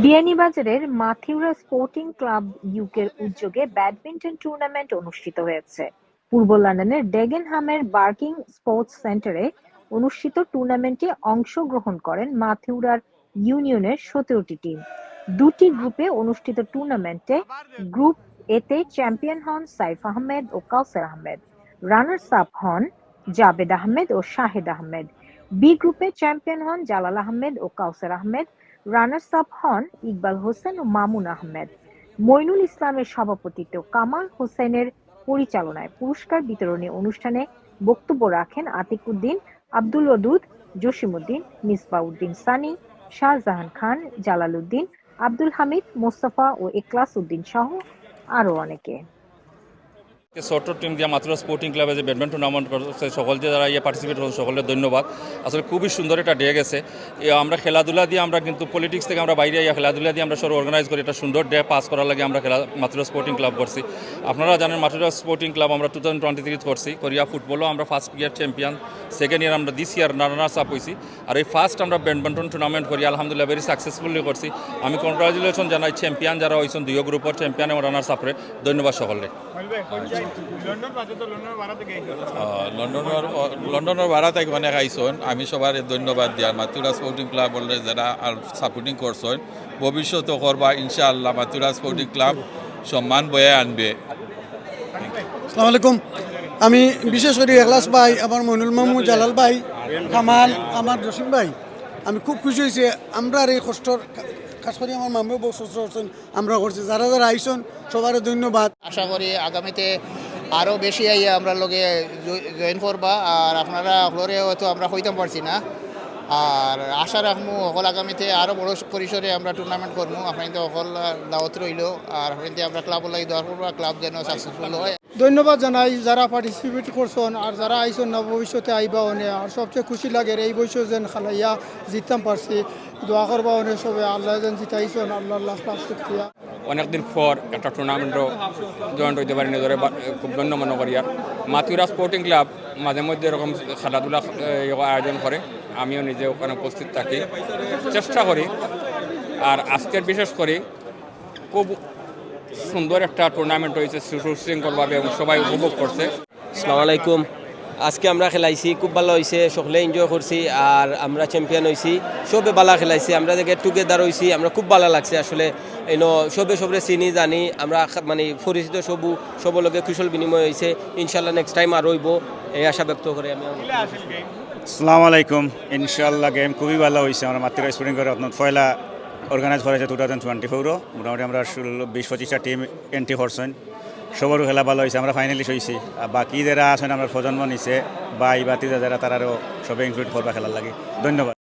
বিয়ানীবাজারের Mathiura sporting club ইউকের উদ্যোগে ব্যাডমিন্টন টুর্নামেন্ট অনুষ্ঠিত হয়েছে। পূর্ব লন্ডনের ডেগেনহামের বার্কিং স্পোর্টস সেন্টারে অনুষ্ঠিত টুর্নামেন্টে অংশগ্রহণ করেন মাথিউরার ইউনিয়নের সতেরোটি টিম। দুটি গ্রুপে অনুষ্ঠিত টুর্নামেন্টে গ্রুপ এতে চ্যাম্পিয়ন হন সাইফ আহমেদ ও কাউসার আহমেদ, রানার্স আপ হন জাবেদ আহমেদ ও শাহেদ আহমেদ। বি গ্রুপে চ্যাম্পিয়ন হন জালাল আহমেদ ও কাউসার আহমেদ। রানার্স আপ হন ইকবাল হোসেন ও মামুন আহমেদ। মইনুল ইসলামের সভাপতিত্বে কামাল হোসেনের পরিচালনায় পুরস্কার বিতরণী অনুষ্ঠানে বক্তব্য রাখেন আতিক উদ্দিন আব্দুল ওদুদ, জসিমউদ্দিন, মিসবাউদ্দিন সানি, শাহজাহান খান জালাল উদ্দিন আব্দুল হামিদ, মোস্তফা ও এক্লাস উদ্দিন সহ আরও অনেকে। ছোট্ট টিম দিয়া মাত্র স্পোর্টিং ক্লাবে যে ব্যাডমিন্টন টুর্নামেন্ট করছে সকল যে যারা ইয়ে পার্টিসিপেট করছে সকলের ধন্যবাদ। আসলে খুবই সুন্দর একটা ডে গেছে। আমরা খেলাধুলা দিয়ে আমরা কিন্তু পলিটিক্স থেকে আমরা বাইরে ইয়া খেলাধুলা দিয়ে আমরা সব অর্গানাইজ করি। একটা সুন্দর ডে পাস করার লাগে আমরা খেলা মাত্র স্পোর্টিং ক্লাব করছি। আপনারা জানেন মাত্র স্পোর্টিং ক্লাব আমরা টু থাউজেন্ড টোয়েন্টি থ্রি করছি। কোরিয়া ফুটবলও আমরা first year champion second year আমরা দিস ইয়ার রানার্স আপ হয়েছি আর এই ফার্স্ট আমরা ব্যাডমিন্টন টুর্নামেন্ট করি আলহামদুলিল্লাহ ভেরি সাকসেসফুলি করছি। আমি কনগ্রাচুলেশন জানাই চ্যাম্পিয়ন যারা হয়েছেন দুই গ্রুপের চ্যাম্পিয়ন এবং রানার্স আপরে ধন্যবাদ সকলে লন্ডনের লন্ডনের ভাড়াত অনেক আইসন আমি সবার ধন্যবাদ দিয়া মাতুরা স্পোর্টিং ক্লাব বলে যারা সাপোর্টিং করছেন ভবিষ্যতে করবা, ইনশাআল্লাহ মাতুরা স্পোর্টিং ক্লাব সম্মান বয়ে আনবে। আসসালামু আলাইকুম। আমি বিশেষ করে এখলাস ভাই, আমার মইনুল মাহমুদ জালাল ভাই, কামাল, আমার জসিম ভাই, আমি খুব খুশি হয়েছি। আমরা এই কষ্টর খাস করে আমার মামু বউ সুস্থ হচ্ছেন আমরা করছি। যারা যারা আইসন সবার ধন্যবাদ। আশা করি আগামীতে আরও বেশি আইয়া আমরা লগে জয়েন করবা, আর আপনারা হলরে হয়তো আমরা হইতে পারছি না। আর আশা রাখব অকল আগামীতে আরও বড় পরিসরে আমরা টুর্নামেন্ট করব আপনাদের অকল দাওয়াত রইল, আর আপনাদের আমরা ক্লাব লাগি দোয়া করব ক্লাব যেন সাকসেসফুল হয়। ধন্যবাদ জানাই যারা পার্টিসিপেট করছেন আর যারা আইসন না, ভবিষ্যতে আইবা অনে আর সবচেয়ে খুশি লাগে এই বয়স যেন খালাইয়া জিততাম পারছি। দোয়া করবা অনে সবে, আল্লাহ যেন জিতাইছেন, আল্লাহ আল্লাহ অনেকদিন পর একটা টুর্নামেন্টও জয়েন্ট হইতে পারি নিজের খুব ধন্য মনে করি। আর মাতুরা স্পোর্টিং ক্লাব মাঝে মধ্যে এরকম খেলাধুলা আয়োজন করে। আমিও নিজে ওখানে উপস্থিত থাকি। চেষ্টা করি। আর আজকের বিশেষ করে খুব সুন্দর একটা টুর্নামেন্ট হয়েছে সুশৃঙ্খলভাবে এবং সবাই উপভোগ করছে। আসসালামু আলাইকুম। আজকে আমরা খেলাইছি খুব ভালো হয়েছে সকলে এনজয় করছি আর আমরা চ্যাম্পিয়ন হয়েছি সবে ভালো খেলাইছি আমরা যে গেট টুগেদার হয়েছি আমরা খুব ভালো লাগছে আসলে। এনো সবে সবরে চিনি জানি আমরা মানে পরিচিত সবু সবলগে কুশল বিনিময় হয়েছে ইনশাল্লাহ নেক্সট টাইম আর হইব এই আশা ব্যক্ত করে আমি। আসসালামু আলাইকুম। ইনশাল্লাহ গেম খুবই ভালো হয়েছে আমরা মাতৃকা স্পোর্টিং করে আপনার পয়লা অর্গানাইজ করা হয়েছে টু থাউজেন্ড টোয়েন্টি ফোরও মোটামুটি আমরা ষোলো, বিশ, পঁচিশটা টিম এন্ট্রি করছেন। সবারও খেলা ভালো হয়েছে, আমরা ফাইনালি হয়েছি আর বাকি যারা আছেন, আমরা প্রজন্ম নিছে বা এই বাতি যারা, তারারও সবে ইনক্লুড করবা খেলার লাগে। ধন্যবাদ।